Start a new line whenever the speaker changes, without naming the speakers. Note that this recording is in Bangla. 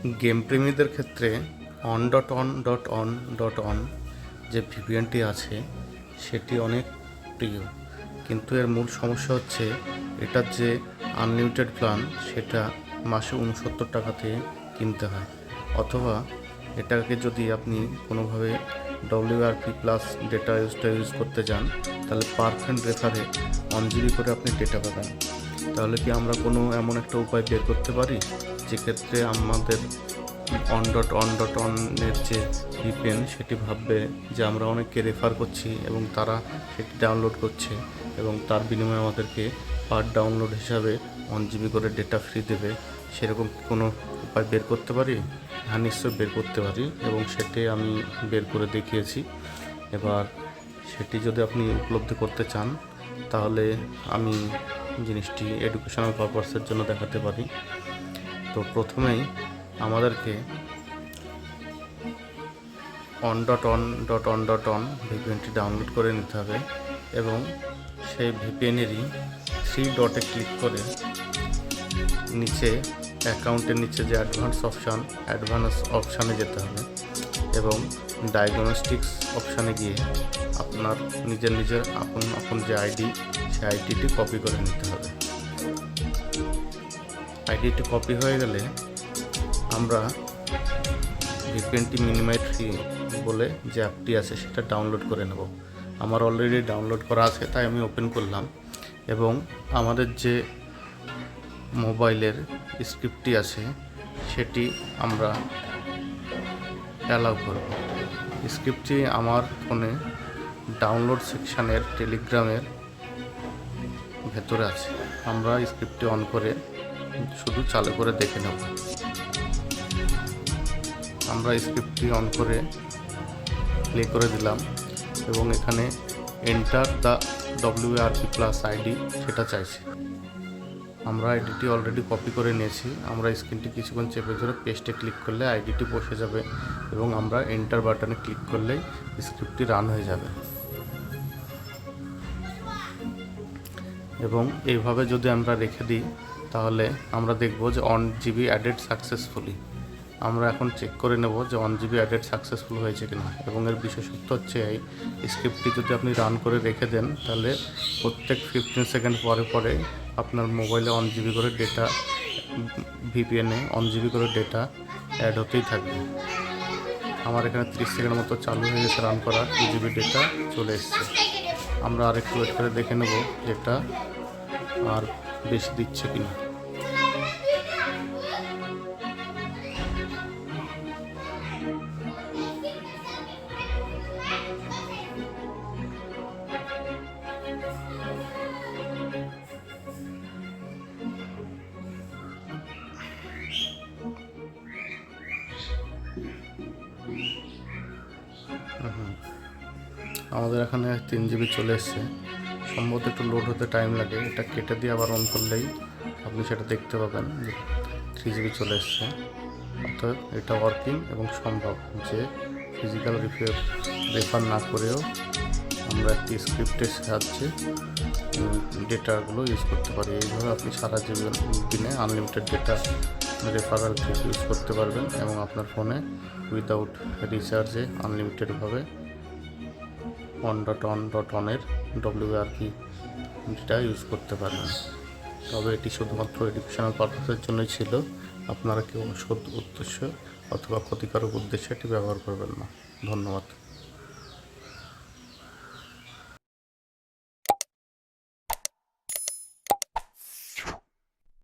গেম প্রেমীদের ক্ষেত্রে one dot one dot one dot one যে ভিপিএনটি আছে, সেটি অনেক প্রিয়। কিন্তু এর মূল সমস্যা হচ্ছে, এটার যে আনলিমিটেড প্ল্যান সেটা মাসে উনসত্তর টাকাতে কিনতে হয়। অথবা এটাকে যদি আপনি কোনোভাবে W R P plus data ইউজটা use করতে যান, তাহলে পার ফ্রেন্ড রেফারে জিবি করে আপনি ডেটা পাবেন। তাহলে কি আমরা কোনো এমন একটা উপায় বের করতে পারি? যেক্ষেত্রে আমাদের অন ডট অন ডট অনের যে ভিপিএন সেটি ভাববে যে আমরা অনেককে রেফার করছি এবং তারা সেটি ডাউনলোড করছে এবং তার বিনিময়ে আমাদেরকে পার ডাউনলোড হিসাবে ওয়ান জিবি করে ডেটা ফ্রি দেবে। সেরকম কোনো উপায় বের করতে পারি? হ্যাঁ নিশ্চয়ই বের করতে পারি এবং সেটি আমি বের করে দেখিয়েছি। এবার সেটি যদি আপনি উপলব্ধি করতে চান, তাহলে আমি জিনিসটি এডুকেশনাল পারপাসের জন্য দেখাতে পারি। তো প্রথমেই আমাদেরকে one dot one dot one dot one ভিপিএনটি download করে নিতে হবে এবং সেই ভিপিএনেরই থ্রি ডটে ক্লিক করে নিচে অ্যাকাউন্টের নিচে যে অ্যাডভান্স অপশান অ্যাডভান্স অপশানে যেতে হবে এবং ডায়াগনস্টিক্স অপশানে গিয়ে আপনার নিজের নিজের আপন আপন যে আইডি সেই আইডিটি কপি করে নিতে হবে। আইডিটি কপি হয়ে গেলে আমরা ভিপিএনটি মিনিমাইট ফ্রি বলে যে অ্যাপটি আছে সেটা ডাউনলোড করে নেব। আমার অলরেডি ডাউনলোড করা আছে, তাই আমি ওপেন করলাম এবং আমাদের যে মোবাইলের স্ক্রিপ্টটি আছে সেটি আমরা অ্যালাউ করব। স্ক্রিপ্টটি আমার ফোনে ডাউনলোড সেকশানের টেলিগ্রামের ভেতরে আছে। আমরা স্ক্রিপ্টটি অন করে শুধু চালু করে দেখে নেব। আমরা স্ক্রিপ্টটি অন করে প্লে করে দিলাম এবং এখানে enter the W R P plus ID সেটা চাইছি। আমরা আইডিটি অলরেডি কপি করে নিয়েছি। আমরা স্ক্রিনটি কিছুক্ষণ চেপে ধরে পেস্টে ক্লিক করলে আইডিটি বসে যাবে এবং আমরা এন্টার বাটনে ক্লিক করলেই স্ক্রিপ্টটি রান হয়ে যাবে। এবং এইভাবে যদি আমরা রেখে দিই তাহলে আমরা দেখব যে অন জিবি অ্যাডেড সাকসেসফুলি আমরা এখন চেক করে নেব যে ওয়ান জিবি অ্যাডেড সাকসেসফুল হয়েছে কিনা। এবং এর বিশেষত্ব হচ্ছে এই স্ক্রিপ্টটি যদি আপনি রান করে রেখে দেন, তাহলে প্রত্যেক ফিফটিন সেকেন্ড পরে পরে আপনার মোবাইলে ওয়ান জিবি করে ডেটা ভিপিএনে ওয়ান জিবি করে ডেটা অ্যাড হতেই থাকবে। আমার এখানে ত্রিশ সেকেন্ড মতো চালু হয়ে গেছে রান করা টু জিবি ডেটা চলে এসছে। আমরা আরেকটু ওয়েট করে দেখে নেব যেটা আর বেশি দিচ্ছে কিনা? আমাদের এখানে তিন জিবি চলে এসছে। সম্ভবত একটু লোড হতে টাইম লাগে। এটা কেটে দিয়ে আবার অন করলেই আপনি সেটা দেখতে পাবেন যে থ্রি জিবি চলে এসছে। অর্থাৎ এটা ওয়ার্কিং এবং সম্ভব যে ফিজিক্যাল রিফেয়ার রেফার না করেও আমরা একটি স্ক্রিপ্টের সাহায্যে ডেটাগুলো ইউজ করতে পারি। এইভাবে আপনি সারা জীবন, দিনে আনলিমিটেড ডেটা রেফারাল ইউজ করতে পারবেন এবং আপনার ফোনে উইদাউট রিচার্জে আনলিমিটেডভাবে অন ডট ওয়ান ডট ওয়ানের ডব্লিউআরপি যেটা ইউজ করতে পারেন। তবে এটি শুধুমাত্র এডুকেশনাল পারপাসের জন্যই ছিল। আপনারা কেউ সদ উদ্দেশ্য অথবা ক্ষতিকারক উদ্দেশ্যে এটি ব্যবহার করবেন না। ধন্যবাদ।